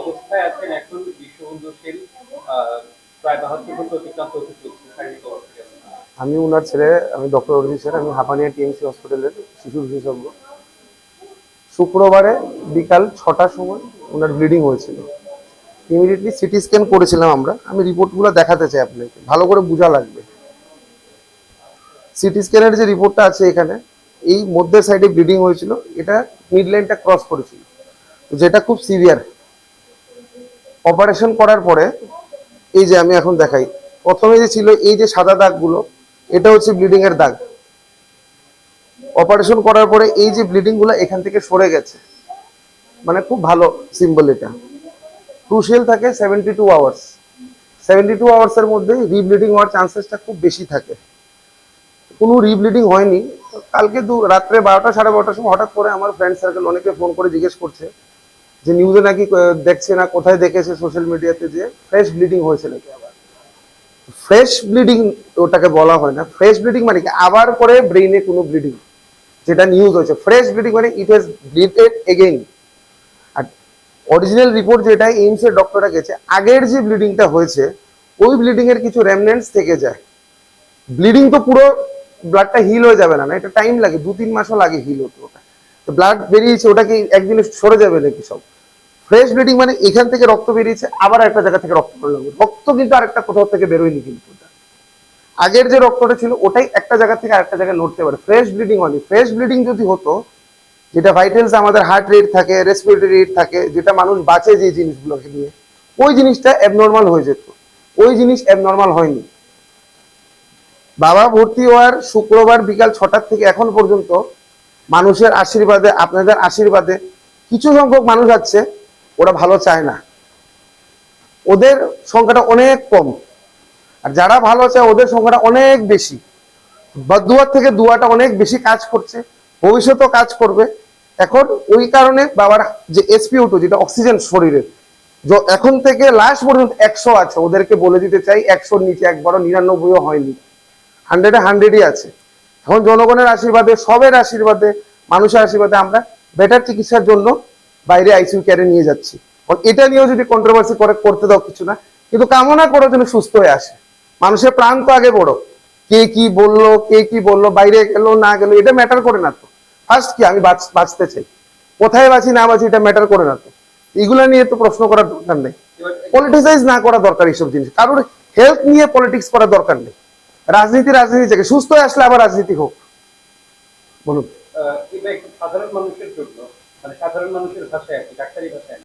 অবস্থায় আছেন এখন প্রায় বাহাত্তর অতিক্রান্ত শারীরিক আমি ওনার ছেলে, আমি ডক্টর অরিজিৎ স্যার, আমি হাপানিয়া টিএমসি হসপিটালের শিশু বিশেষজ্ঞ। শুক্রবারে বিকাল ছটার সময় ওনার ব্লিডিং হয়েছিল। ইমিডিয়েটলি সিটি স্ক্যান করেছিলাম আমরা। আমি রিপোর্টগুলো দেখাতে চাই আপনাকে। ভালো করে বোঝা লাগবে। সিটি স্ক্যানের যে রিপোর্টটা আছে এখানে, এই মধ্যের সাইডে ব্লিডিং হয়েছিল। এটা মিড লাইনটা ক্রস করেছিল। যেটা খুব সিভিয়ার অপারেশন করার পরে, এই যে আমি এখন দেখাই, প্রথমে যে ছিল এই যে সাদা দাগগুলো, এটা হচ্ছে ব্লিডিং এর দাগ। অপারেশন করার পরে এই যে ব্লিডিংগুলো এখান থেকে সরে গেছে। মানে খুব ভালো সিম্বল এটা। ক্রুশিয়াল থাকে seventy two hours seventy two hours এর মধ্যে রিব্লিডিং হওয়ার চান্সেসটা খুব বেশি থাকে। কোনো রিব্লিডিং হয়নি। কালকে দু রাত্রে বারোটা সাড়ে বারোটার সময় হঠাৎ করে আমার ফ্রেন্ড সার্কেল অনেকে ফোন করে জিজ্ঞেস করছে যে নিউজে নাকি দেখছে না, কোথায় দেখেছে সোশ্যাল মিডিয়াতে যে ফ্রেশ ব্লিডিং হয়েছে নাকি আবার? ফ্রেশ ব্লিডিং ওটাকে বলা হয় না। ফ্রেশ ব্লিডিং মানে কি? আবার করে ব্রেইনে কোনো ব্লিডিং যেটা নিউজ হয়েছে। ফ্রেশ ব্লিডিং মানে ইট হ্যাজ ব্লিডেড এগেইন আর অরিজিনাল রিপোর্ট যেটা এইমস এর ডক্টররা গেছে, আগের যে ব্লিডিংটা হয়েছে, ওই ব্লিডিং এর কিছু রেমনেন্টস থেকে যায়। ব্লিডিং তো পুরো ব্লাডটা হিল হয়ে যাবে না না? এটা টাইম লাগে দু তিন মাসও লাগে হিল হতে। ওটা। ব্লাড বেরিয়েছে ওটা কি একদিনে সরে যাবে নাকি সব? ফ্রেশ ব্লিডিং মানে এখান থেকে রক্ত বেরিয়েছে, আবার একটা জায়গা থেকে রক্ত বেরোলো রক্ত কিন্তু আরেকটা কোথাও থেকে বেরোয়নি কিন্তু আগের যে রক্তটা ছিল, ওটাই একটা জায়গা থেকে আরেকটা জায়গায় নড়তে পারে। ফ্রেশ ব্লিডিং হয়নি ফ্রেশ ব্লিডিং যদি হতো, যেটা ভাইটেলস আমাদের হার্ট রেট থাকে রেসপিরেটরি রেট থাকে, যেটা মানুষ বাঁচে যে জিনিসগুলোকে নিয়ে, ওই জিনিসটা অ্যাবনর্মাল হয়ে যেত। ওই জিনিস অ্যাবনর্মাল হয়নি। বাবা ভর্তি হওয়ার শুক্রবার বিকাল ছটার থেকে এখন পর্যন্ত মানুষের আশীর্বাদে, আপনাদের আশীর্বাদে কিছু সংখ্যক মানুষ আছে ওরা ভালো চায় না। ওদের সংখ্যাটা অনেক কম। আর যারা ভালো চায়, ওদের সংখ্যাটা অনেক বেশি। বা দুয়ার থেকে দুয়াটা অনেক বেশি কাজ করছে। ভবিষ্যতেও কাজ করবে। এখন ওই কারণে বাবার যে এসপিও টু যেটা অক্সিজেন শরীরের এখন থেকে লাস্ট পর্যন্ত একশো আছে। ওদেরকে বলে দিতে চাই, একশোর নিচে একবারও নিরানব্বইও হয়নি। হান্ড্রেডে হান্ড্রেডই আছে। এখন জনগণের আশীর্বাদে, সবের আশীর্বাদে, মানুষের আশীর্বাদে আমরা বেটার চিকিৎসার জন্য বাইরে আইসিইউ কেয়ারে নিয়ে যাচ্ছি। এটা নিয়েও যদি কন্ট্রোভার্সি করে, করতে দাও কিছু না, কিন্তু কামনা করো যেন সুস্থ হয়ে আসে। মানুষের প্রাণ তো আগে বড়। কে কি বলল, কে কি বলল, বাইরে গেলো, না গেলো, এটা ম্যাটার করে না তো। ফার্স্ট কি, আমি বাঁচতে চাই। কোথায় বাঁচি, না বাঁচি, এটা ম্যাটার করে না তো। এগুলা নিয়ে তো প্রশ্ন করার দরকার নেই। পলিটিসাইজ না করা দরকার এইসব জিনিস। কারোর হেলথ নিয়ে পলিটিক্স করার দরকার নেই। রাজনীতি রাজনীতি থেকে সুস্থ আসলে আবার রাজনীতি হোক। বলুন। সাধারণ মানুষের জন্য। মানে সাধারণ মানুষের ভাষায় আর কি ডাক্তারি ভাষায়